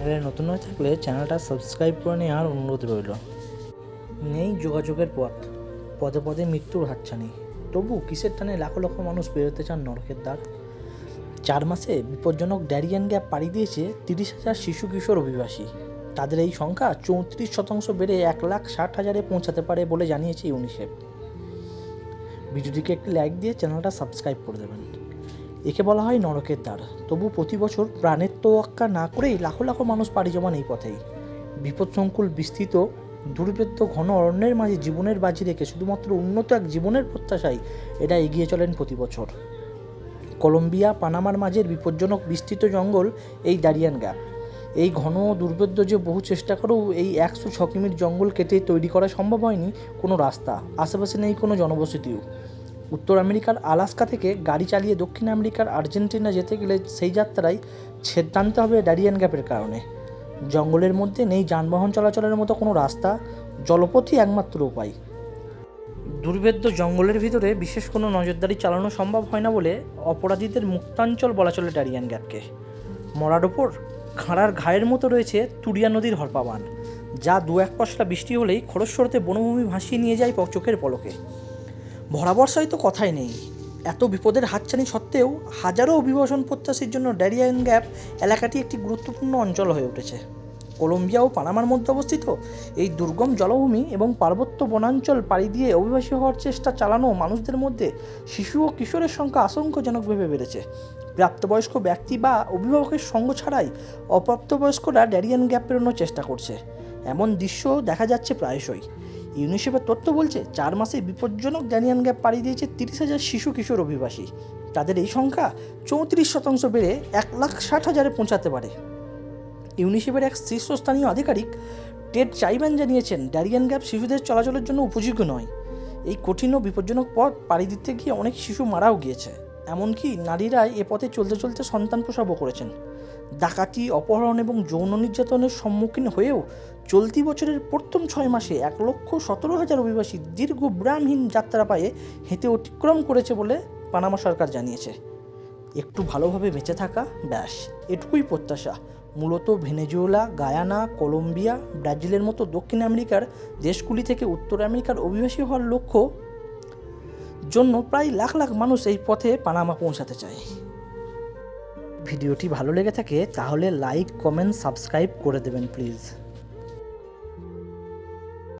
চ্যানেলে নতুন হয়ে থাকলে চ্যানেলটা সাবস্ক্রাইব করে নেওয়ার অনুরোধ রইল। নেই যোগাযোগের পথ। পদে পদে মৃত্যুর হাতছানি। তবু কিসের টানে লাখো লক্ষ মানুষ বেরোতে চান নরকের দ্বার? চার মাসে বিপজ্জনক ড্যারিয়ান গ্যাপ পাড়ি দিয়েছে তিরিশ হাজার শিশু কিশোর অভিবাসী। তাদের এই সংখ্যা চৌত্রিশ শতাংশ বেড়ে এক লাখ ষাট হাজারে পৌঁছাতে পারে বলে জানিয়েছে ইউনিসেফ। ভিডিওটিকে একটি লাইক দিয়ে চ্যানেলটা সাবস্ক্রাইব করে দেবেন। একে বলা হয় নরকের দ্বার। তবু প্রতি বছর প্রাণের তোয়াক্কা না করেই লাখো লাখো মানুষ পাড়ি জমান এই পথেই। বিপদসংকুল বিস্তৃত, দুর্ভেদ্য ঘন অরণ্যের মাঝে জীবনের বাজি রেখে শুধুমাত্র উন্নত এক জীবনের প্রত্যাশায় এটা এগিয়ে চলেন প্রতি বছর। কলম্বিয়া, পানামার মাঝের বিপজ্জনক বিস্তৃত জঙ্গল এই দারিয়ান গ্যাপ এই ঘন দুর্ভেদ্য যে বহু চেষ্টা করেও এই একশো ছ কিমির জঙ্গল কেটে তৈরি করা সম্ভব হয়নি কোনো রাস্তা, আশেপাশে নেই কোনো জনবসতিও। উত্তর আমেরিকার আলাস্কা থেকে গাড়ি চালিয়ে দক্ষিণ আমেরিকার আর্জেন্টিনা যেতে গেলে সেই যাত্রায় ছেদ টানতে হবে ড্যারিয়ান গ্যাপের কারণে। জঙ্গলের মধ্যে নেই যানবাহন চলাচলের মতো কোনো রাস্তা, জলপথই একমাত্র উপায়। দুর্ভেদ্য জঙ্গলের ভিতরে বিশেষ কোনো নজরদারি চালানো সম্ভব হয় না বলে অপরাধীদের মুক্তাঞ্চল বলা চলে ড্যারিয়ান গ্যাপকে। মরার ওপর খাঁড়ার ঘায়ের মতো রয়েছে তুরিয়া নদীর হরপাবান, যা দু এক পশলা বৃষ্টি হলেই খরস্বরতে বনভূমি ভাসিয়ে নিয়ে যায় চোখের পলকে। ভরা বর্ষায় তো কথাই নেই। এত বিপদের হাতছানি সত্ত্বেও হাজারো অভিবাসন প্রত্যাশীর জন্য ড্যারিয়ান গ্যাপ এলাকাটি একটি গুরুত্বপূর্ণ অঞ্চল হয়ে উঠেছে। কলম্বিয়া ও পানামার মধ্যে অবস্থিত এই দুর্গম জলভূমি এবং পার্বত্য বনাঞ্চল পাড়ি দিয়ে অভিবাসী হওয়ার চেষ্টা চালানো মানুষদের মধ্যে শিশু ও কিশোরের সংখ্যা আশঙ্কাজনকভাবে বেড়েছে। প্রাপ্তবয়স্ক ব্যক্তি বা অভিভাবকের সঙ্গ ছাড়াই অপ্রাপ্তবয়স্করা ড্যারিয়ান গ্যাপ পেরোনোর চেষ্টা করছে। এমন দৃশ্য দেখা যাচ্ছে প্রায়শই। ইউনিসেফের তথ্য বলছে, চার মাসে বিপজ্জনক ড্যানিয়ান গ্যাপ পাড়ি দিয়েছে তিরিশ হাজার শিশু কিশোর অভিবাসী। তাদের এই সংখ্যা চৌত্রিশ শতাংশ বেড়ে এক লাখ ষাট হাজারে পৌঁছাতে পারে। ইউনিসেফের এক শীর্ষস্থানীয় আধিকারিক টেড চাইম্যান জানিয়েছেন ড্যারিয়ান গ্যাপ শিশুদের চলাচলের জন্য উপযোগ্য নয়। এই কঠিন ও বিপজ্জনক পথ পাড়ি দিতে গিয়ে অনেক শিশু মারাও গিয়েছে। এমনকি নারীরা এ পথে চলতে চলতে সন্তান প্রসবও করেছেন। ডাকাতি, অপহরণ এবং যৌন নির্যাতনের সম্মুখীন হয়েও চলতি বছরের প্রথম ছয় মাসে এক লক্ষ সতেরো হাজার অভিবাসী দীর্ঘ ব্রামহীন যাত্রা পায়ে হেঁটে অতিক্রম করেছে বলে পানামা সরকার জানিয়েছে। একটু ভালোভাবে বেঁচে থাকা, ব্যাস, এটুকুই প্রত্যাশা। মূলত ভেনেজুয়েলা, গায়ানা, কলম্বিয়া, ব্রাজিলের মতো দক্ষিণ আমেরিকার দেশগুলি থেকে উত্তর আমেরিকার অভিবাসী হওয়ার লক্ষ্য জন্য প্রায় লাখ লাখ মানুষ এই পথে পানামা পৌঁছাতে চায়। ভিডিওটি ভালো লেগে থাকে তাহলে লাইক কমেন্ট সাবস্ক্রাইব করে দেবেন প্লিজ